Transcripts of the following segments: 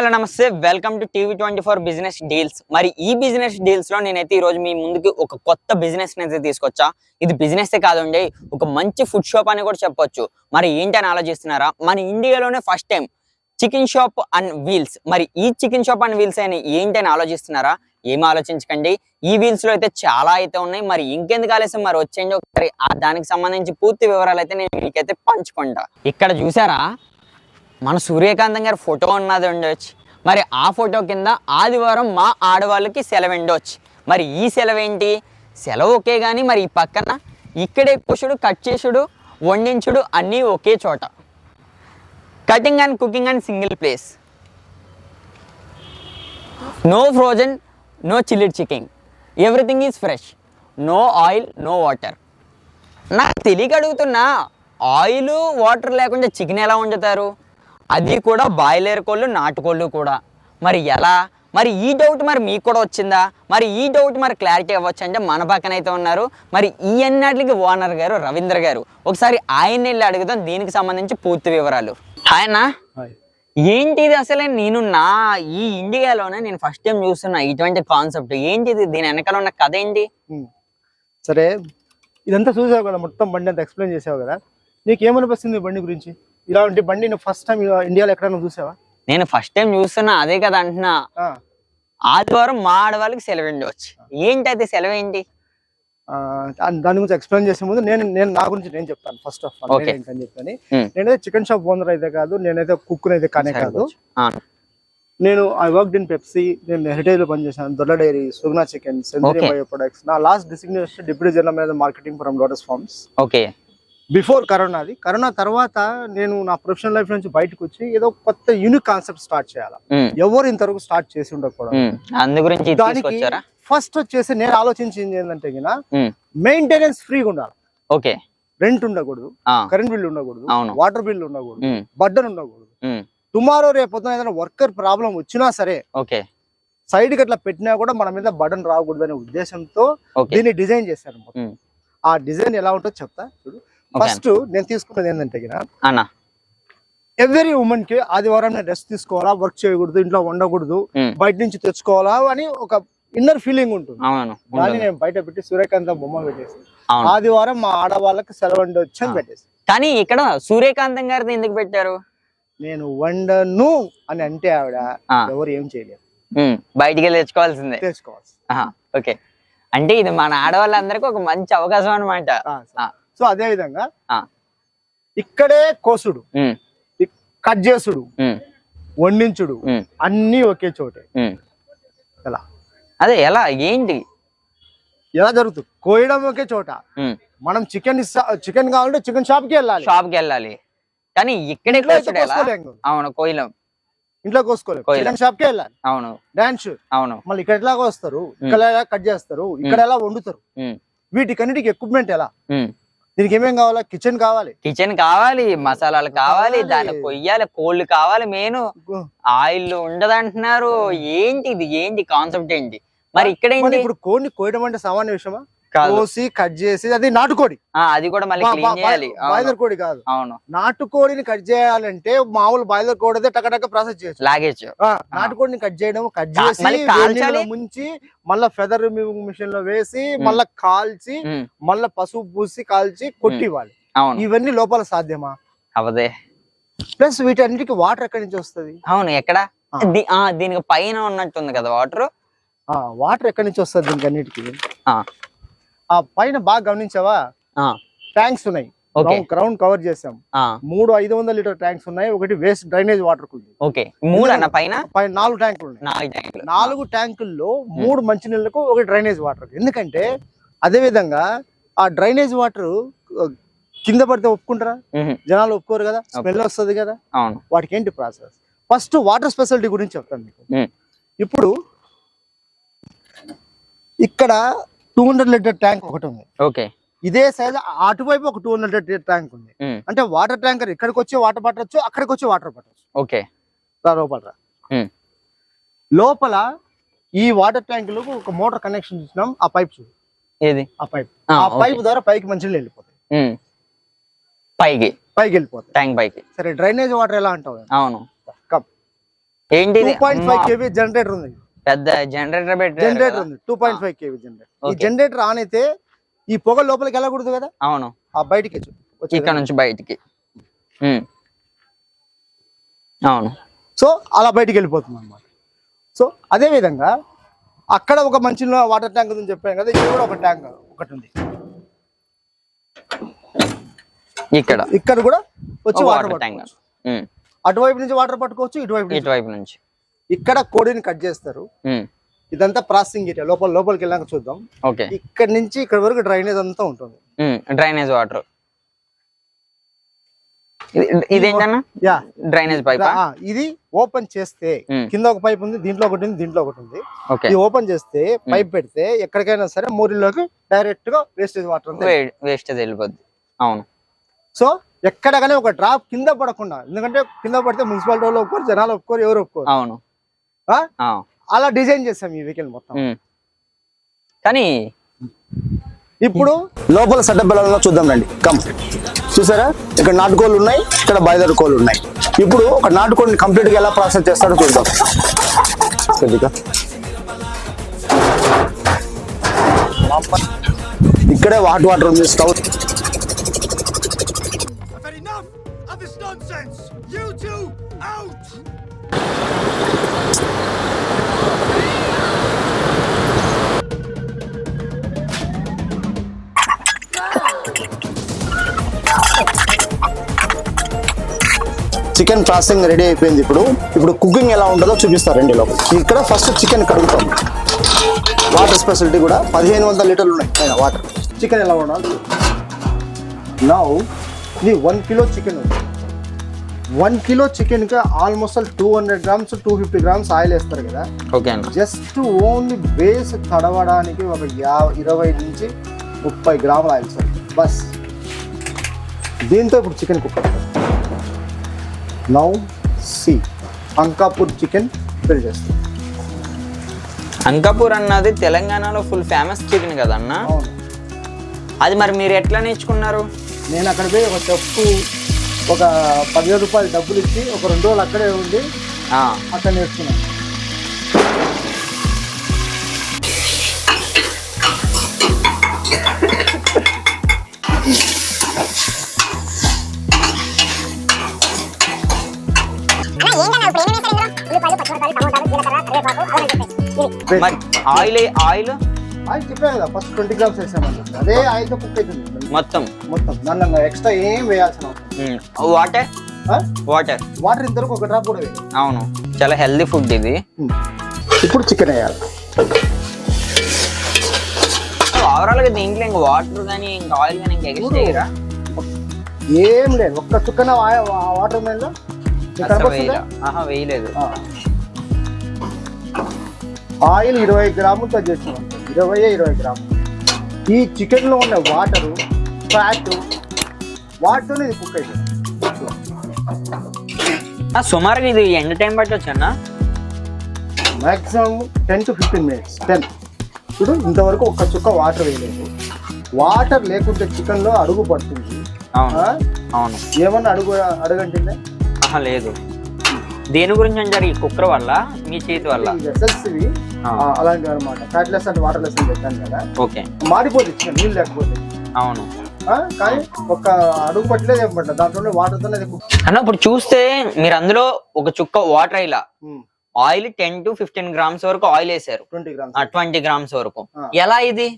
Hello నమస్తే. Welcome to TV twenty four business deals మరి ఈ బిజినెస్ డీల్స్లో నేనైతే ఈ రోజు మీ ముందుకి ఒక కొత్త బిజినెస్ అయితే తీసుకొచ్చా? ఇది బిజినెస్ కాదండి ఒక మంచి ఫుడ్ షాప్ అని కూడా చెప్పొచ్చు. మరి ఏంటి అని ఆలోచిస్తున్నారా? మన ఇండియాలోనే first time chicken shop and wheels మరి ఈ చికెన్ షాప్ అండ్ వీల్స్ అని ఏంటి అని ఆలోచిస్తున్నారా? ఏం ఆలోచించకండి. ఈ వీల్స్లో అయితే చాలా అయితే ఉన్నాయి. మరి ఇంకెందుకు ఆలస్యం? మరి వచ్చేయండి ఒకసారి. దానికి సంబంధించి పూర్తి వివరాలు అయితే నేను మీకైతే పంచుకుంటా. ఇక్కడ చూసారా? మన సూర్యకాంతం గారి ఫోటో ఉన్నది ఉండవచ్చు మరి ఆ ఫోటో కింద ఆదివారం మా ఆడవాళ్ళకి సెలవు ఉండవచ్చు మరి ఈ సెలవు ఏంటి సెలవు ఒకే కానీ మరి ఈ పక్కన ఇక్కడే కుషుడు కట్ చేసుడు వండించుడు అన్నీ ఒకే చోట. Cutting and cooking and single place. No frozen no chilli chicken. Everything is fresh. No oil no water. నాకు తెలియక అడుగుతున్నా ఆయిల్ వాటర్ లేకుండా చికెన్ ఎలా వండుతారు? అది కూడా బాయిలర్ కోళ్ళు నాటుకోళ్ళు కూడా. మరి ఎలా? మరి ఈ డౌట్ మరి మీకు కూడా వచ్చిందా? మరి ఈ డౌట్ మరి క్లారిటీ అవ్వచ్చు అంటే మన పక్కన అయితే ఉన్నారు. మరి ఈ అన్నిటికి ఓనర్ గారు రవీంద్ర గారు. ఒకసారి ఆయన వెళ్ళి అడుగుదాం. దీనికి సంబంధించి పూర్తి వివరాలు. ఆయన హాయ్. ఏంటి ఇది అసలే నేను నా ఈ ఇండియాలోనే నేను ఫస్ట్ టైం చూస్తున్నా ఇటువంటి కాన్సెప్ట్ ఏంటిది? దీని వెనకాల ఉన్న కథ ఏంటి. సరే ఇదంతా చూసావు కదా మొత్తం బండి అంతా ఎక్స్ప్లెయిన్ చేసావు కదా. నీకు ఏమనిపిస్తుంది ఈ బండి గురించి? ఇలాంటి బండి నువ్వు ఫస్ట్ టైం ఇండియాలో ఎక్కడైనా చూసావా? నేను ఫస్ట్ టైం చూస్తున్నా అదే కదా అంటున్నా. ఆదివారం మా ఆడవాళ్ళకి సెలవు ఉండవచ్చు ఏంటి అది సెలవు ఏంటి దాని- గురించి ఎక్స్ప్లెయిన్ చేసే ముందు నేను నేను నా గురించి నేను చెప్తాను ఫస్ట్ ఆఫ్ ఆల్. ఏంటని చెప్పని. Hmm. నేనైతే చికెన్ షాప్ ఓనర్ అయితే కాదు నేనైతే కుక్ అయితే కానే కాదు. నేను ఐ వర్క్ ఇన్ పెప్సీ నేను హెరిటేజ్లో పనిచేశాను. Dodla dairy Suguna chicken century. Bio products నా last designation deputy general manager marketing from Lotus Farms. Okay before కరోనాది. Corona తర్వాత నేను నా ప్రొఫెషనల్ లైఫ్ నుంచి బయటకు వచ్చి ఏదో కొత్త యూనిక్ కాన్సెప్ట్ స్టార్ట్ చేయాలి. ఎవరు ఇంతవరకు స్టార్ట్ చేసి ఉండకూడదు దానికి ఫస్ట్ వచ్చేసి నేను ఆలోచించింది ఏంటంటే మెయింటెనెన్స్ ఫ్రీగా ఉండాలి. ఓకే. రెంట్ ఉండకూడదు కరెంట్ బిల్ ఉండకూడదు. వాటర్ బిల్ ఉండకూడదు బడ్డన్ ఉండకూడదు. టుమారో రేపు ఏదైనా వర్కర్ ప్రాబ్లం వచ్చినా సరే ఓకే. సైడ్కి అట్లా పెట్టినా కూడా మన మీద బటన్ రాకూడదు అనే ఉద్దేశంతో దీన్ని డిజైన్ చేశాను మొత్తం. ఉమ్, ఆ డిజైన్ ఎలా ఉంటుందో చెప్తా చూడు. ఫస్ట్ నేను తీసుకున్నది ఏంటంటే అన్న. ఎవ్రీ ఉమెన్కి ఆదివారం నేను రెస్ట్ తీసుకోవాలా వర్క్ చేయకూడదు ఇంట్లో ఉండకూడదు బయట నుంచి తెచ్చుకోవాలా అని ఒక ఇన్నర్ ఫీలింగ్ ఉంటుంది. దాన్ని. నేను బయట పెట్టి సూర్యకాంత బొమ్మ పెట్టేసి ఆదివారం మా ఆడవాళ్ళకి సెలవు ఉండొచ్చు అని. పెట్టేసి. కానీ ఇక్కడ సూర్యకాంతం గారిది ఎందుకు పెట్టారు? నేను వండను అని అంటే ఆవిడ ఎవరు ఏం చేయలేరు. ఉమ్, బయటికి వెళ్ళి తెచ్చుకోవాల్సిందే. తెచ్చుకోవాలి ఓకే. అంటే ఇది మన ఆడవాళ్ళందరికీ ఒక మంచి అవకాశం అనమాట. సో అదే విధంగా. ఇక్కడే కోసుడు కట్ చేసుడు వండించుడు అన్ని ఒకే చోటే. ఎలా? అదే ఎలా? ఏంటి? ఎలా జరుగుతుంది? కోయడం ఒకే చోట. మనం చికెన్ చికెన్ కావాలంటే చికెన్ షాప్కి వెళ్ళాలి. షాప్కి వెళ్ళాలి. కానీ ఇక్కడే. అవును కోయిలం. ఇంట్లో కోసుకోలేదు. చికెన్ షాప్కి వెళ్ళాలి. అవును. డాన్స్. అవును. మళ్ళీ ఇక్కడ ఎలాగో వస్తారు ఇక్కడ ఎలా కట్ చేస్తారు ఇక్కడ ఎలా వండుతారు. వీటికన్నిటికి ఎక్విప్మెంట్ ఎలా. దీనికి ఏమేం కావాలా? కిచెన్ కావాలి. కిచెన్ కావాలి మసాలాలు కావాలి. దాన్ని కొయ్యాలి కోళ్ళు కావాలి మెయిన్. ఆయిల్ ఉండదంటున్నారు. ఏంటి ఇది? ఏంటి కాన్సెప్ట్ ఏంటి? మరి ఇక్కడ ఇప్పుడు కోడిని కోయడం అంటే సామాన్య విషయమా? కోసి కట్ చేసి అది నాటుకోడి. అది కూడా మళ్ళీ క్లీన్ చేయాలి. బాయిలర్ కోడి కాదు. అవును. నాటుకోడిని కట్ చేయాలంటే మామూలు బాయిలర్ కోడి అయితే టకటక ప్రాసెస్ చేయొచ్చు. లాగేచ్చు నాటుకోడిని కట్ చేయడం కట్ చేసి ముంచి మళ్ళా ఫెదర్ రిమూవింగ్ మిషన్లో వేసి మళ్ళా కాల్చి మళ్ళా పసుపు పూసి కాల్చి కొట్టివ్వాలి. ఇవన్నీ లోపల సాధ్యమా? అవదే. ప్లస్ వీటన్నిటికి వాటర్ ఎక్కడి నుంచి వస్తుంది? అవును ఎక్కడ? దీనికి పైన ఉన్నట్టుంది కదా వాటర్? వాటర్ ఎక్కడి నుంచి వస్తుంది దీనికి అన్నిటికి? ఆ పైన బాగా గమనించావా? ట్యాంక్స్ ఉన్నాయి. గ్రౌండ్ కవర్ చేసాం మూడు ఐదు వందల లీటర్ ట్యాంక్స్ ఉన్నాయి. ఒకటి వేస్ట్ డ్రైనేజ్ వాటర్ ఉంది. ఓకే. మూడు అన్న పైన? పైన నాలుగు ట్యాంకులు ఉన్నాయి. నాలుగు ట్యాంకులు. నాలుగు ట్యాంకుల్లో మూడు మంచినీళ్ళకు ఒక డ్రైనేజ్ వాటర్. ఎందుకంటే అదే విధంగా ఆ డ్రైనేజ్ వాటర్ కింద పడితే ఒప్పుకుంటారా? జనాలు ఒప్పుకోరు కదా? స్మెల్ వస్తుంది కదా? వాటికి ఏంటి ప్రాసెస్? ఫస్ట్ వాటర్ స్పెషాలిటీ గురించి చెప్తాను మీకు. ఇప్పుడు ఇక్కడ టూ హండ్రెడ్ లీటర్ ట్యాంక్ ఒకటి ఉంది. ఓకే. ఇదే సైజ్ అటువైపు ఒక టూ హండ్రెడ్ లీటర్ ట్యాంక్ ఉంది. అంటే వాటర్ ట్యాంకర్ ఇక్కడికి వచ్చి వాటర్ పట్టవచ్చు అక్కడికి వచ్చి వాటర్ పట్టవచ్చు ఓకే. రా లోపల లోపల ఈ వాటర్ ట్యాంక్లో ఒక మోటార్ కనెక్షన్ ఇచ్చినాం ఆ పైప్ చూడు. ఏది? ఆ పైప్ ఆ. పైప్ ద్వారా పైకి మంచిగా వెళ్ళిపోతాయి. ఉమ్, పైకి. పైకి వెళ్ళిపోతాయి. ట్యాంక్ పైకి. సరే డ్రైనేజ్ వాటర్ ఎలా అంటావు? అవును. కప్ ఏంటి పాయింట్ ఫైవ్ జనరేటర్ ఉంది. పెద్ద జనరేటర్ పెట్టారు జనరేటర్? ఉంది. Two point five KV generator ఈ. జనరేటర్ ఆన్ అయితే ఈ పొగ లోపలికి వెళ్ళకూడదు కదా? అవును. ఆ బయటికి. ఇక్కడ నుంచి బయటికి. అవును. సో అలా బయటికి వెళ్ళిపోతుంది అనమాట సో అదే విధంగా అక్కడ ఒక మంచి వాటర్ ట్యాంక్ ఉందని చెప్పాను కదా ఇక్కడ కూడా ఒక ట్యాంక్ ఒకటి ఉంది. ఇక్కడ. ఇక్కడ కూడా వచ్చి వాటర్ ట్యాంక్ అటువైపు నుంచి వాటర్ పట్టుకోవచ్చు ఇటువైపు ఇటువైపు నుంచి. ఇక్కడ కోడిని కట్ చేస్తారు. ఇదంతా ప్రాసెసింగ్ ఏరియా. లోపల లోపలికి వెళ్ళాక చూద్దాం. ఓకే. ఇక్కడ నుంచి ఇక్కడ వరకు డ్రైనేజ్ అంతా ఉంటుంది. Drainage water. Yeah. Drainage pipe? ఇది ఓపెన్ చేస్తే. కింద ఒక పైప్ ఉంది దీంట్లో ఒకటి ఉంది దీంట్లో ఒకటి ఉంది. ఇది ఓపెన్ చేస్తే పైప్ పెడితే ఎక్కడికైనా సరే మూరిలోకి డైరెక్ట్గా వేస్టేజ్ వాటర్ వేస్టేజ్ వెళ్ళిపోద్ది. అవును. సో ఎక్కడ కానీ ఒక డ్రాప్ కింద పడకుండా ఎందుకంటే కింద పడితే మున్సిపాలిటీ వాళ్ళు ఒప్పుకోరు జనాలు ఒప్పుకోరు ఎవరు ఒప్పుకోరు. అవును. అలా డిజైన్ చేసాం ఈ వెహికల్ మొత్తం. కానీ ఇప్పుడు లోపల సెటప్ ఎలా చూద్దాం రండి. కమ్ చూసారా? ఇక్కడ నాటుకోళ్ళు ఉన్నాయి ఇక్కడ బాయిలర్ కోళ్ళు ఉన్నాయి. ఇప్పుడు ఒక నాటుకోడిని కంప్లీట్గా ఎలా ప్రాసెస్ చేస్తాడో చూద్దాం. కొద్దిగా ఇక్కడే వాట్ వాటర్ ఉంది స్టవ్ చికెన్ ప్రాసెసింగ్ రెడీ అయిపోయింది ఇప్పుడు. ఇప్పుడు కుకింగ్ ఎలా ఉంటుందో చూపిస్తారండి లోపల. ఇక్కడ ఫస్ట్ చికెన్ కడుగుతాం. వాటర్ స్పెషాలిటీ కూడా. పదిహేను వందల లీటర్లు ఉన్నాయి. వాటర్ చికెన్ ఎలా ఉండాలి? నౌ ఇది వన్ కిలో చికెన్ ఉంది. వన్ కిలో చికెన్కి almost two hundred grams two fifty grams oil వేస్తారు కదా. ఓకే జస్ట్ ఓన్లీ బేస్ తడవడానికి ఒక యా ఇరవై నుంచి ముప్పై గ్రాముల ఆయిల్ సార్. బస్. దీంతో ఇప్పుడు chicken cook now see Ankapur chicken prepare చేస్తాం. అంకాపూర్ అన్నది తెలంగాణలో ఫుల్ ఫేమస్ చికెన్ కదన్న? అది మరి మీరు ఎట్లా నేర్చుకున్నారు? నేను అక్కడ పోయి ఒక చెప్పు ఒక పదివేల రూపాయలు డబ్బులు ఇచ్చి ఒక రెండు రోజులు అక్కడే ఉండి అక్కడ నేర్చుకున్నాను. Oil oil? ఆయిల్ చెప్పాను కదా. ఫస్ట్ ట్వంటీ గ్రామ్స్ వేసామని అదే ఆయిల్తో కుక్ అవుతుంది మొత్తం? మొత్తం. దానిలో ఎక్స్ట్రా ఏం వేయాల్సిన వాటర్? వాటర్. వాటర్ ఇంతవరకు ఒక డ్రాప్ కూడా అవును. చాలా హెల్దీ ఫుడ్ ఇది. ఇప్పుడు చికెన్ వేయాలి. ఓవరాల్గా దీంట్లో ఇంకా వాటర్ కానీ ఇంకా ఆయిల్ కానీ ఇంకా ఎగస్ట్ చేయరా ఏం లేదు. ఒక్క చుక్కన వాటర్ ఆహా వేయలేదు. ఆయిల్ ఇరవై గ్రాములతో చేస్తున్నాం. ఇరవై ఇరవై గ్రాములు. ఈ చికెన్లో ఉన్న వాటర్ ఫ్యాట్ వాటితోనే ఇది కుక్ ఆ, సుమారుగా ఇది ఎండ్ టైం పట్టొచ్చు అన్న? Maximum ten to fifteen minutes. Ten. ఇప్పుడు ఇంతవరకు ఒక్క చుక్క వాటర్ వేయలేదు. వాటర్ లేకుంటే చికెన్లో అడుగు పడుతుంది. అవును? అవును. ఏమన్నా అడుగు అడగంటుందే ఆహా లేదు. దేని గురించి అంటారు ఈ కుక్కర్ వల్ల? మీ చేతి వల్ల? వెసల్స్ ఇవి అలాంటివి అనమాట ఫ్యాట్ లెస్ అంటే వాటర్ లెస్ అని చెప్పాను కదా. ఓకే. మాడిపోతుంది చికెన్ నీళ్ళు లేకపోతే. అవును? కానీ ఒక అడుగు పట్టలేదు ఏమంట దాంట్లో అది cook. అన్న ఇప్పుడు చూస్తే మీరు అందులో ఒక చుక్క వాటర్ ఇలా oil ten to fifteen grams వరకు ఆయిల్ వేసారు 20 గ్రామ్స్ ట్వంటీ గ్రామ్స్ వరకు. ఎలా ఇది?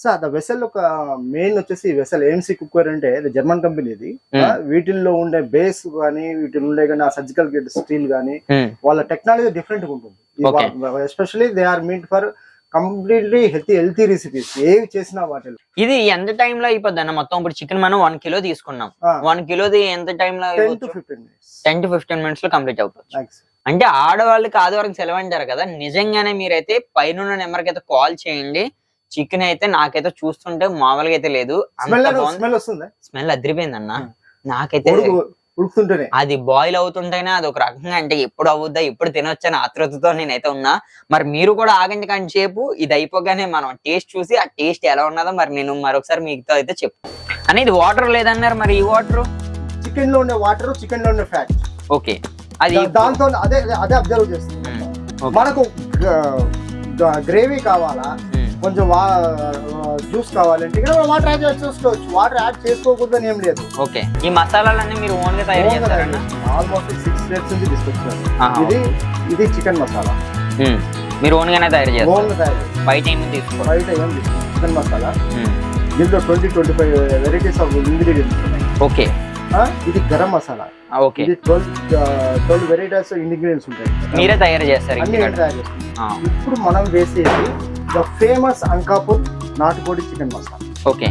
సార్ ద వెసల్ ఒక మెయిన్ వచ్చేసి వెసల్ ఏఎంసీ కుక్కర్ అంటే ఇది జర్మన్ కంపెనీ ఇది. వీటిల్లో ఉండే బేస్ కానీ వీటిలో ఉండే కానీ ఆ సర్జికల్ గేట్ స్టీల్ ఉమ్, వాళ్ళ టెక్నాలజీ డిఫరెంట్ ఉంటుంది. Okay. Especially they are meant for completely healthy healthy recipes ఏవి చేసినా వాటిలో. ఇది ఎంత time లో అయిపోద్ది అన్న? మొత్తం ఇప్పుడు చికెన్ మనం వన్ కిలో తీసుకున్నాం. వన్ కిలోది ఎంత time లో ten to fifteen minutes to లో కంప్లీట్ అవుతుంది అంటే ఆడవాళ్ళకి ఆదివారం సెలవు అంటారు కదా? నిజంగానే మీరైతే పైన నెంబర్కి అయితే కాల్ చేయండి. చికెన్ అయితే నాకైతే చూస్తుంటే మామూలుగా అయితే లేదు. స్మెల్ అదిరిపోయింది అన్న. నాకైతే ఉడుకుతుంటేనే. అది బాయిల్ అవుతుంటేనే అది ఒక రకంగా అంటే ఎప్పుడు అవుద్దా ఎప్పుడు తినొచ్చని ఆతృతతో నేనైతే ఉన్నా. మరి మీరు కూడా ఆగండి కానీ సేపు ఇది అయిపోగానే మనం టేస్ట్ చూసి ఆ టేస్ట్ ఎలా ఉన్నదో మరి నేను మరొకసారి మీతో అయితే చెప్పు. అనేది వాటర్ లేదన్నారు మరి ఈ వాటర్ చికెన్లో ఉండే వాటర్ చికెన్లో ఉండే ఫ్యాట్ ఓకే. అది దాంతో అదే అదే అబ్జర్వ్ చేస్తుంది. మనకు గ్రేవీ కావాలా? కొంచెం జ్యూస్ కావాలంటే ఇక్కడ వాటర్ యాడ్ చేసి చూసుకోవచ్చు. వాటర్ యాడ్ చేసుకోకూడదని ఏం లేదు. ఓకే. ఈ మసాలాలన్నీ మీరు ఓన్గా తయారు చేస్తారన్న ఆల్మోస్ట్ సిక్స్ డేస్ నుంచి తీసుకొచ్చారు. ఇది ఇది చికెన్ మసాలా. మీరు ఓన్ గానే తయారు చేస్తారు? ఓన్ తయారు చేస్తాం. బయట ఏమి తీసుకోవాలి బయట ఏం తీసుకోం చికెన్ మసాలా. దీంట్లో twenty twenty five varieties of ingredients ఉన్నాయి. ఓకే. ఇది గరం మసాలా. ఓకే. ఇది ట్వెల్వ్ ట్వెల్వ్ వెరైటీస్ ఇంగ్రీడియంట్స్ ఉంటాయి. మీరే తయారు చేస్తారు తయారు ఇప్పుడు మనం వేసేది ద ఫేమస్ అంకాపూర్ నాటుకోడి చికెన్ మసాలా. ఓకే.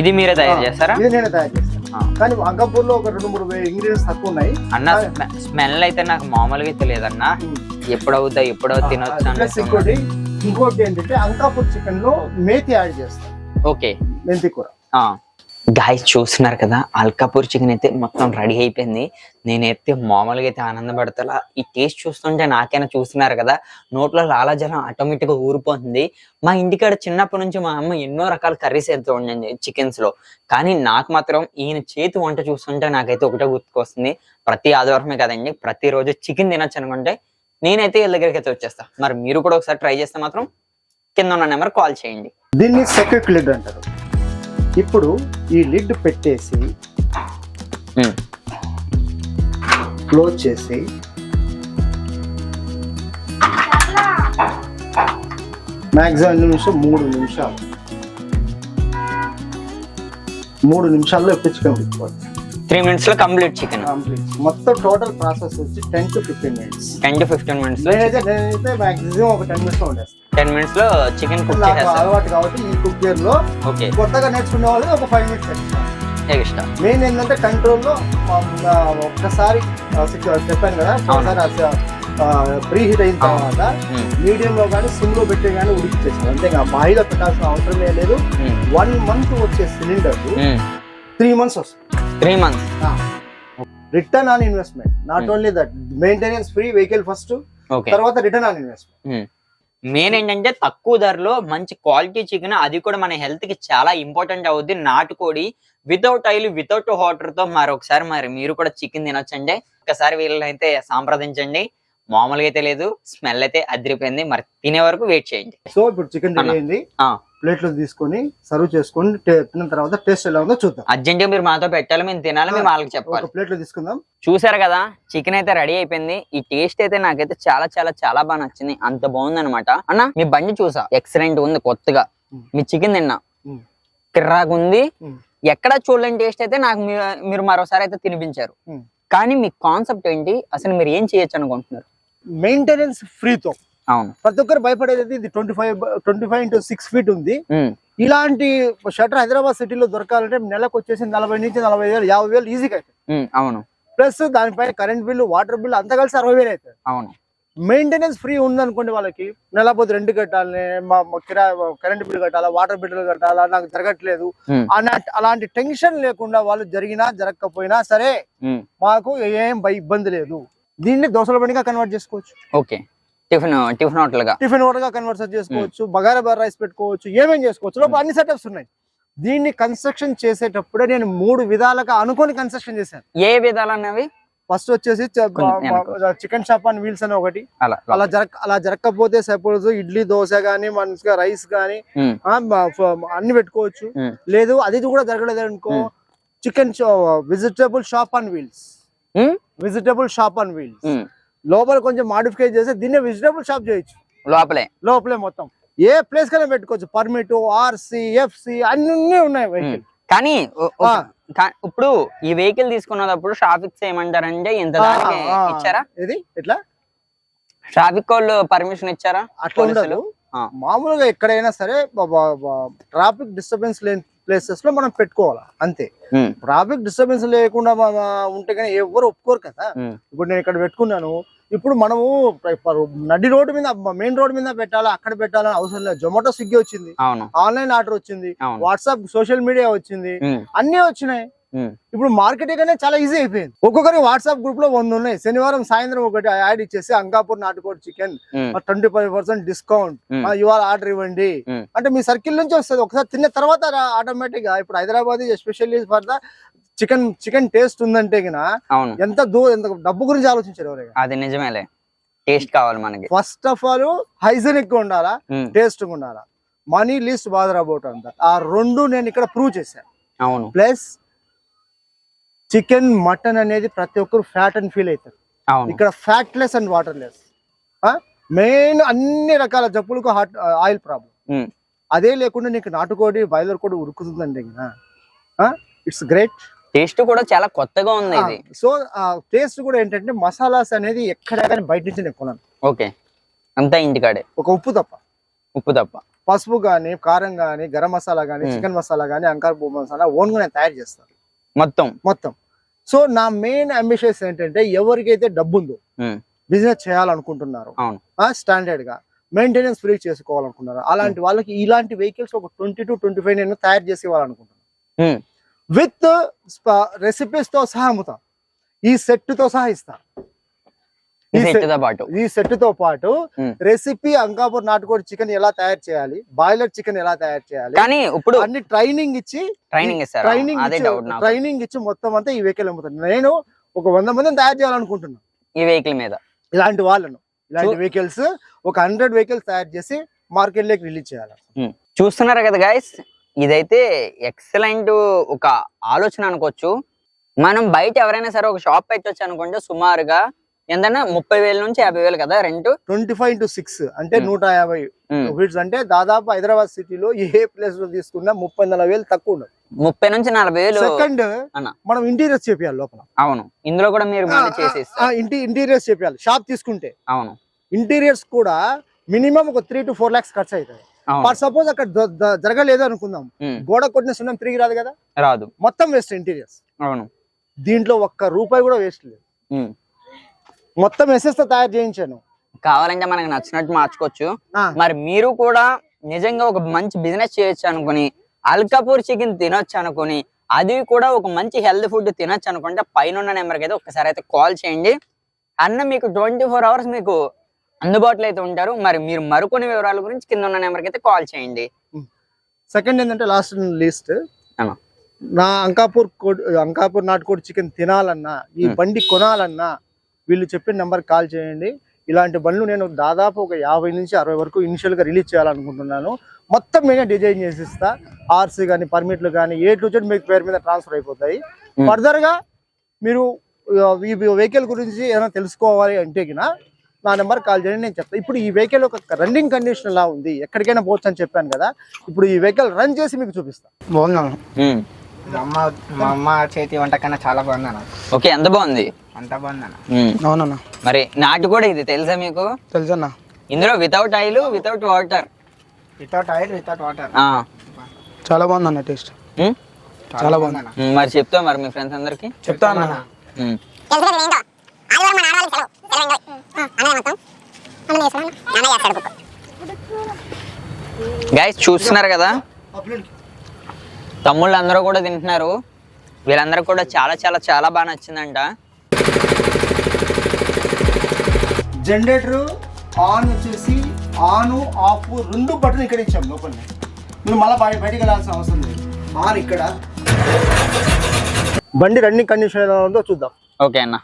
ఇది మీరే తయారు చేస్తారా? ఇది నేను తయారు చేస్తాను. కానీ అంకాపూర్లో ఒక రెండు మూడు ఇంగ్రీడియంట్స్ తక్కువ ఉన్నాయి. అన్న స్మెల్ అయితే నాకు మామూలుగా తెలియదన్న ఎప్పుడవుద్దా ఎప్పుడో తినొచ్చు ఇంకోటి ఇంకోటి ఏంటంటే అంకాపూర్ చికెన్లో మేతి యాడ్ చేస్తాం. ఓకే. మెంతి కూర. గాయస్ చూస్తున్నారు కదా అల్కాపూర్ చికెన్ అయితే మొత్తం రెడీ అయిపోయింది. నేనైతే మామూలుగా అయితే ఆనందపడతా ఈ టేస్ట్ చూస్తుంటే నాకైనా చూస్తున్నారు కదా నోట్లో లాలాజలం ఆటోమేటిక్గా ఊరిపోతుంది. మా ఇంటికాడ చిన్నప్పటి నుంచి మా అమ్మ ఎన్నో రకాల కర్రీస్ వేస్తూ ఉండండి చికెన్స్లో. కానీ నాకు మాత్రం ఈయన చేతి వంట చూస్తుంటే నాకైతే ఒకటే గుర్తుకొస్తుంది. ప్రతి ఆదివారమే కదండి ప్రతిరోజు చికెన్ తినొచ్చు అనుకుంటే నేనైతే వీళ్ళ దగ్గరికి అయితే వచ్చేస్తా. మరి మీరు కూడా ఒకసారి ట్రై చేస్తే మాత్రం కింద ఉన్న నెంబర్ కాల్ చేయండి. దీన్ని సెక్యూర్ అంటారు. ఇప్పుడు ఈ లిడ్ పెట్టేసి క్లోజ్ చేసి మ్యాక్సిమం నిమిషం మూడు నిమిషాలు. మూడు నిమిషాల్లో ఎప్పించుకొని పెట్టుకోవచ్చు త్రీ మినిట్స్లో కంప్లీట్ చికెన్ కంప్లీట్ మొత్తం టోటల్ ప్రాసెస్ వచ్చి ten to fifteen minutes ten to fifteen minutes నేనైతే నేనైతే మాక్సిమం ఒక టెన్ మినిట్స్లో ఉండేస్తాను టెన్ మినిట్స్లో చికెన్ కుక్ అలవాటు కాబట్టి ఈ కుక్లో ఓకే కొత్తగా నేర్చుకునే వాళ్ళు ఒక ఫైవ్ మినిట్స్ ఎక్స్ట్రా మెయిన్ ఏంటంటే కంట్రోల్లో ఒక్కసారి చెప్పాను కదా ఒకసారి ప్రీ హీట్ అయిన తర్వాత మీడియం లో కానీ సిమ్లో పెట్టి కానీ ఉడికిచ్చేసాను అంతేగా బాయిలో పెట్టాల్సిన అవసరమే లేదు. వన్ మంత్ వచ్చే సిలిండర్ త్రీ మంత్స్ వస్తుంది. Three months return on investment not only that maintenance free vehicle first తర్వాత రిటర్న్ ఆన్ ఇన్వెస్ట్మెంట్ మెయిన్ ఏంటంటే తక్కువ ధరలో మంచి క్వాలిటీ చికెన్ అది కూడా మన హెల్త్కి చాలా ఇంపార్టెంట్ అవుద్ది. నాటుకోడి వితౌట్ ఆయిల్ వితౌట్ వాటర్తో మరొకసారి మరి మీరు కూడా చికెన్ తినొచ్చండి. ఒకసారి వీళ్ళనైతే సంప్రదించండి. మామూలుగా అయితే లేదు. స్మెల్ అయితే అదిరిపోయింది. మరి తినే వరకు వెయిట్ చేయండి. సో ఇప్పుడు చికెన్. ప్లేట్లో తీసుకొని సర్వ్ చేసుకొని తిన్న తర్వాత టేస్ట్ ఎలా ఉందో చూద్దాం. అర్జెంట్గా మీరు మాతో పెట్టాలి మేము తినాలి మేము వాళ్ళకి చెప్పాలి. ప్లేట్లో తీసుకుందాం. చూసారు కదా చికెన్ అయితే రెడీ అయిపోయింది. ఈ టేస్ట్ అయితే నాకైతే చాలా చాలా చాలా బాగా నచ్చింది. అంత బాగుంది అనమాట అన్న మీ బండి చూసా? ఎక్సలెంట్ ఉంది కొత్తగా. మీ చికెన్ తిన్నా. మ్మ్. కిర్రాకు ఉంది. మ్మ్. ఎక్కడ చూడలేని టేస్ట్ అయితే నాకు మీరు మరోసారి అయితే తినిపించారు. కానీ మీ కాన్సెప్ట్ ఏంటి? అసలు మీరు ఏం చేయొచ్చు అనుకుంటున్నారు? మెయింటెనెన్స్ ఫ్రీతో అవును. ప్రతి ఒక్కరు భయపడేది ఇది twenty five twenty five into six feet ఉంది. ఇలాంటి షటర్ హైదరాబాద్ సిటీలో దొరకాలంటే నెలకు వచ్చేసి నలభై నుంచి నలభై వేలు యాభై వేలు ఈజీగా అవుతుంది. అవును. ప్లస్ దానిపైన కరెంట్ బిల్లు వాటర్ బిల్లు అంతా కలిసి అరవై వేలు అవుతుంది. అవును. మెయింటెనెన్స్ ఫ్రీ ఉందనుకోండి వాళ్ళకి నెలపోతే రెంట్ కట్టాలి మా కిరా కరెంట్ బిల్లు కట్టాలా వాటర్ బిల్లు కట్టాలా నాకు జరగట్లేదు అలాంటి టెన్షన్ లేకుండా వాళ్ళు జరిగినా జరగకపోయినా సరే. మాకు ఏం ఇబ్బంది లేదు. దీన్ని దోశల బండిగా కన్వర్ట్ చేసుకోవచ్చు. ఓకే. టిఫిన్ టిఫిన్ హోటల్గా టిఫిన్గా కన్వర్ట్ చేసుకోవచ్చు బగారా బార్ రైస్ పెట్టుకోవచ్చు ఏమేం చేసుకోవచ్చు లోపల అన్ని సెటప్స్ ఉన్నాయి. దీన్ని కన్స్ట్రక్షన్ చేసేటప్పుడే నేను మూడు విధాలుగా అనుకొని కన్స్ట్రక్షన్ చేశాను. ఏ విధాలు అన్నవి ఫస్ట్ వచ్చేసి చికెన్ షాప్ అండ్ వీల్స్ అని ఒకటి. అలా అలా జరగ అలా జరగకపోతే సపోజ్ ఇడ్లీ దోశ గానీ మంచిగా రైస్ గానీ అన్ని పెట్టుకోవచ్చు. లేదు అది కూడా జరగలేదు అనుకో. Chicken vegetable shop and wheels? Vegetable shop and wheels. లోపల కొంచెం మాడిఫికేట్ చేస్తే దీన్ని వెజిటబుల్ షాప్ చేయొచ్చు. లోపలే. లోపలే మొత్తం. ఏ ప్లేస్ కైనా పెట్టుకోవచ్చు. పర్మిట్ ఆర్సి ఎఫ్సి అన్ని ఉన్నాయి వెహికల్ కానీ ఇప్పుడు ఈ వెహికల్ తీసుకున్నప్పుడు ట్రాఫిక్ ఏమంటారంటే ఇంత ఇచ్చారా? ఇది ఎట్లా? ట్రాఫిక్ వాళ్ళు పర్మిషన్ ఇచ్చారా అట్లా? ఉండదు. మామూలుగా ఎక్కడైనా సరే ట్రాఫిక్ డిస్టర్బెన్స్ లేని ప్లేసెస్లో మనం పెట్టుకోవాలి. అంతే. ట్రాఫిక్ డిస్టర్బెన్స్ లేకుండా ఉంటే కానీ ఎవరు ఒప్పుకోరు కదా. ఇప్పుడు నేను ఇక్కడ పెట్టుకున్నాను. ఇప్పుడు మనము నడి రోడ్డు మీద మెయిన్ రోడ్ మీద పెట్టాలా అక్కడ పెట్టాలని అవసరం లేదు. జొమాటో స్విగ్గీ వచ్చింది. ఆన్లైన్ ఆర్డర్ వచ్చింది. వాట్సాప్ సోషల్ మీడియా వచ్చింది. అన్నీ వచ్చినాయి. ఇప్పుడు మార్కెటింగ్ అనేది చాలా ఈజీ అయిపోయింది. ఒక్కొక్కరి వాట్సాప్ గ్రూప్లో వంద ఉన్నాయి. శనివారం సాయంత్రం ఒకటి యాడ్ ఇచ్చేసి అంకాపూర్ నాటుకోడి chicken twenty five percent discount ఇవాళ ఆర్డర్ ఇవ్వండి. అంటే మీ సర్కిల్ నుంచి వస్తుంది. ఒకసారి తిన్న తర్వాత ఆటోమేటిక్గా ఇప్పుడు Hyderabad especially for the chicken chicken taste ఉందంటే ఎంత దూ ఎంత డబ్బు గురించి ఆలోచించారు అది నిజమేలే. టేస్ట్ కావాలి మనకి. ఫస్ట్ ఆఫ్ ఆల్ హైజెనిక్గా ఉండాలా? టేస్ట్గా ఉండాలా? మనీ లీస్ట్ బాదర్ అబౌట్ అంత ఆ రెండు నేను ఇక్కడ ప్రూవ్ చేశాను అవును. ప్లస్ చికెన్ మటన్ అనేది ప్రతి ఒక్కరు ఫ్యాట్ అని ఫీల్ అవుతారు. ఇక్కడ fat less and water less main అన్ని రకాల జబ్బులకు హార్ట్ ఆయిల్ ప్రాబ్లం అదే లేకుండా నీకు నాటుకోడి బాయిలర్ కూడా ఉరుకుతుందండి ఇట్స్ గ్రేట్ టేస్ట్ కూడా చాలా కొత్తగా ఉంది ఇది. సో టేస్ట్ కూడా ఏంటంటే మసాలాస్ అనేది ఎక్కడ కానీ బయట నుంచి నేను కొనను. ఓకే. అంతా ఇంటికాడే. ఒక ఉప్పు తప్ప. ఉప్పు తప్ప. పసుపు కానీ కారం కానీ గరం మసాలా కానీ. చికెన్ మసాలా కానీ అంకార్ మసాలా ఓన్గా నేను తయారు చేస్తాను. మొత్తం? మొత్తం. సో నా మెయిన్ అంబిషన్స్ ఏంటంటే ఎవరికైతే డబ్బు ఉందో బిజినెస్ చేయాలనుకుంటున్నారు స్టాండర్డ్గా మెయింటెనెన్స్ ఫ్రీ చేసుకోవాలనుకుంటున్నారు అలాంటి వాళ్ళకి ఇలాంటి వెహికల్స్ ఒక ట్వంటీ టు ట్వంటీ ఫైవ్ నేను తయారు చేసి ఇవ్వాలనుకుంటున్నాను. ఉమ్, విత్ రెసిపీస్తో సహా అమ్ముతాం. ఈ సెట్తో సహా ఇస్తా. ఈ సెట్తో పాటు. రెసిపీ అంకాపూర్ నాటుకోడి చికెన్ ఎలా తయారు చేయాలి? బాయిలర్ చికెన్ ఎలా తయారు చేయాలి? కానీ ఇప్పుడు అన్ని ట్రైనింగ్ ఇచ్చి ట్రైనింగ్ ట్రైనింగ్ ట్రైనింగ్ ఇచ్చి మొత్తం అంతా ఈ వెహికల్ అమ్ముతాను. నేను ఒక వంద మందిని తయారు చేయాలనుకుంటున్నాను ఈ వెహికల్ మీద. ఇలాంటి వాళ్ళను. ఇలాంటి వెహికల్స్ ఒక హండ్రెడ్ వెహికల్స్ తయారు చేసి మార్కెట్లోకి రిలీజ్ చేయాలి. చూస్తున్నారు కదా గాయస్ ఇదైతే ఎక్సలెంట్ ఒక ఆలోచన అనుకోవచ్చు. మనం బయట ఎవరైనా సరే ఒక షాప్ పెట్టొచ్చు అనుకుంటే సుమారుగా ఎంతన్నా ముప్పై వేల నుంచి యాభై వేలు కదా rent? Twenty five into six అంటే. నూట యాభై ఫీట్స్ అంటే దాదాపు హైదరాబాద్ సిటీలో ఏ ప్లేస్లో తీసుకున్నా ముప్పై నలభై వేలు తక్కువ ఉండదు. ముప్పై నుంచి నలభై వేలు సెకండ్. మనం ఇంటీరియర్స్ చేపియాలి లోపల. అవును. ఇందులో కూడా మీరు ఇంటి ఇంటీరియర్స్ చేపియాలి షాప్ తీసుకుంటే. అవును. ఇంటీరియర్స్ కూడా మినిమం ఒక త్రీ టు ఫోర్ లాక్స్ ఖర్చు అవుతుంది ఫర్ సపోజ్ అక్కడ జరగలేదు అనుకుందాం. గోడ కొట్టిన సున్నం తిరిగి రాదు కదా? రాదు. మొత్తం వేస్ట్ ఇంటీరియర్స్ అవును. దీంట్లో ఒక్క రూపాయి కూడా వేస్ట్ లేదు. మొత్తం ఎస్ఎస్తో తయారు చేయించాను. కావాలంటే మనకు నచ్చినట్టు మార్చుకోవచ్చు. మరి మీరు కూడా నిజంగా ఒక మంచి బిజినెస్ చేయొచ్చు అనుకుని అల్కాపూర్ చికెన్ తినొచ్చు అనుకుని అది కూడా ఒక మంచి హెల్త్ ఫుడ్ తినొచ్చు అనుకుంటే పైన ఉన్న నెంబర్కి అయితే ఒకసారి అయితే కాల్ చేయండి. అన్న మీకు ట్వంటీ ఫోర్ అవర్స్ మీకు అందుబాటులో అయితే ఉంటారు. మరి మీరు మరికొన్ని వివరాల గురించి కింద ఉన్న నెంబర్కి అయితే కాల్ చేయండి. సెకండ్ ఏంటంటే లాస్ట్ లిస్ట్. నా అంకాపూర్ కోడ్ అంకాపూర్ నాటుకోడి చికెన్ తినాలన్నా ఈ. బండి కొనాలన్నా వీళ్ళు చెప్పిన నెంబర్ కాల్ చేయండి. ఇలాంటి బండ్లు నేను దాదాపు ఒక యాభై నుంచి అరవై వరకు ఇనిషియల్గా రిలీజ్ చేయాలనుకుంటున్నాను. మొత్తం నేనే డిజైన్ చేసి ఇస్తా ఆర్సీ కానీ పర్మిట్లు కానీ ఏ టు జెడ్ మీకు పేరు మీద ట్రాన్స్ఫర్ అయిపోతాయి. Hmm. ఫర్దర్గా మీరు ఈ వెహికల్ గురించి ఏమైనా తెలుసుకోవాలి అంటే గిన నా నెంబర్ కాల్ చేయండి నేను చెప్తాను ఇప్పుడు ఈ వెహికల్ ఒక రన్నింగ్ కండిషన్ ఎలా ఉంది. ఎక్కడికైనా పోవచ్చు అని చెప్పాను కదా. ఇప్పుడు ఈ వెహికల్ రన్ చేసి మీకు చూపిస్తాను బాగున్నాను. మా అమ్మ మా అమ్మ చేతి వంట కన్నా చాలా బాగుందన్న. ఓకే ఎంత బాగుంది? అంత బాగుందన్న. అవునన్న. మరి నాటు కూడా ఇది తెలుసా మీకు? తెలుసన్న. ఇందులో without oil without water without oil without water చాలా బాగుందన్న టేస్ట్. చాలా బాగుందన్న. మరి చెప్తా మరి మీ ఫ్రెండ్స్ అందరికి. చెప్తా అన్న. గైస్ చూస్తున్నారు కదా? తమ్ముళ్ళు అందరూ కూడా తింటున్నారు. వీళ్ళందరూ కూడా చాలా చాలా చాలా బాగా నచ్చిందంట. జనరేటర్ ఆన్ వచ్చేసి ఆన్ ఆఫ్ రెండు బటన్ ఇక్కడ ఇచ్చాం లోపల నువ్వు మళ్ళీ బయ బయటికి వెళ్ళాల్సిన అవసరం లేదు. ఆన్ ఇక్కడ. బండి రన్నింగ్ కండిషన్ ఎలా ఉందో చూద్దాం. ఓకే అన్న.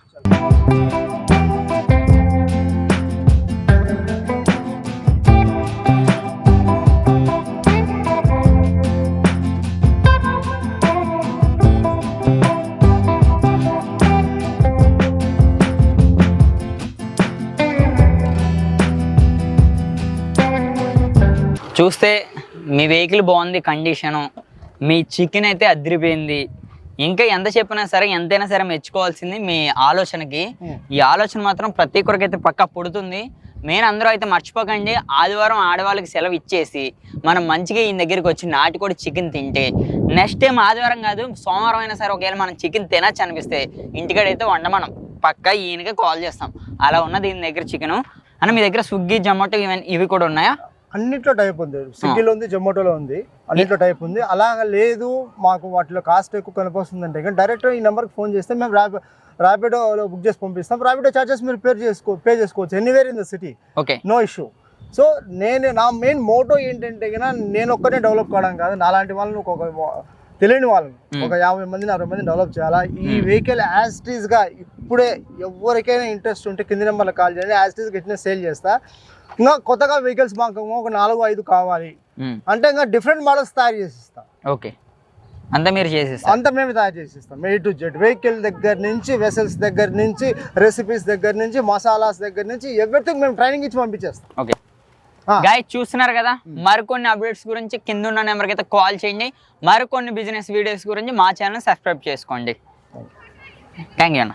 చూస్తే మీ వెహికల్ బాగుంది కండిషను మీ చికెన్ అయితే అదిరిపోయింది. ఇంకా ఎంత చెప్పినా సరే ఎంతైనా సరే మెచ్చుకోవాల్సింది మీ ఆలోచనకి. ఈ ఆలోచన మాత్రం ప్రతి ఒక్కరికైతే పక్కా పుడుతుంది. మెయిన్ అందరూ అయితే మర్చిపోకండి ఆదివారం ఆడవాళ్ళకి సెలవు ఇచ్చేసి మనం మంచిగా ఈయన దగ్గరికి వచ్చి నాటుకోడి చికెన్ తింటే నెక్స్ట్ టైం ఆదివారం కాదు సోమవారం అయినా సరే ఒకవేళ మనం చికెన్ తినచ్చు అనిపిస్తే ఇంటికాడైతే వండమనం. పక్కా ఈయనకే కాల్ చేస్తాం. అలా ఉన్నది ఈయన దగ్గర చికెను అని మీ దగ్గర స్విగ్గీ జొమాటో ఇవన్నీ ఇవి కూడా ఉన్నాయా? అన్నిట్లో టైప్ ఉంది. స్విగ్గీలో ఉంది జొమాటోలో ఉంది అన్నిట్లో టైప్ ఉంది. అలాగ లేదు మాకు వాటిలో కాస్ట్ ఎక్కువ కనిపిస్తుందంటే. కానీ డైరెక్ట్ ఈ నెంబర్కి ఫోన్ చేస్తే మేము ర్యాపి ర్యాపిడోలో బుక్ చేసి పంపిస్తాం. ర్యాపిడో చార్జెస్ మీరు పే చేసుకో పే చేసుకోవచ్చు. Anywhere in the city okay no issue so నేను నా మెయిన్ మోటో ఏంటంటే కన్నా నేను ఒక్కనే డెవలప్ కావడం కాదు. నాలాంటి వాళ్ళని ఒక తెలియని వాళ్ళని. ఒక యాభై మందిని అరవై మందిని డెవలప్ చేయాలా? ఈ వెహికల్ యాజ్గా ఇప్పుడే ఎవరికైనా ఇంట్రెస్ట్ ఉంటే కింది నెంబర్లో కాల్ చేయండి. యాజ్గా ఇట్లా సేల్ చేస్తా. ఇంకా కొత్తగా వెహికల్స్ మాకు ఒక నాలుగు ఐదు కావాలి. అంటే ఇంకా డిఫరెంట్ మోడల్స్ తయారు చేసిస్తాం. ఓకే. అంతా మీరు చేసేస్తారు అంతా మేము తయారు చేసిస్తాం. ఏ టు జెడ్ వెహికల్ దగ్గర నుంచి వెసల్స్ దగ్గర నుంచి రెసిపీస్ దగ్గర నుంచి మసాలాస్ దగ్గర నుంచి ఎవ్రీథింగ్ మేము ట్రైనింగ్ ఇచ్చి పంపించేస్తాం. ఓకే. గాయ చూస్తున్నారు కదా? మరికొన్ని అప్డేట్స్ గురించి కింద ఉన్న నెంబర్కి అయితే కాల్ చేయండి. మరికొన్ని బిజినెస్ వీడియోస్ గురించి మా ఛానల్ సబ్స్క్రైబ్ చేసుకోండి. థ్యాంక్ యూ అన్న.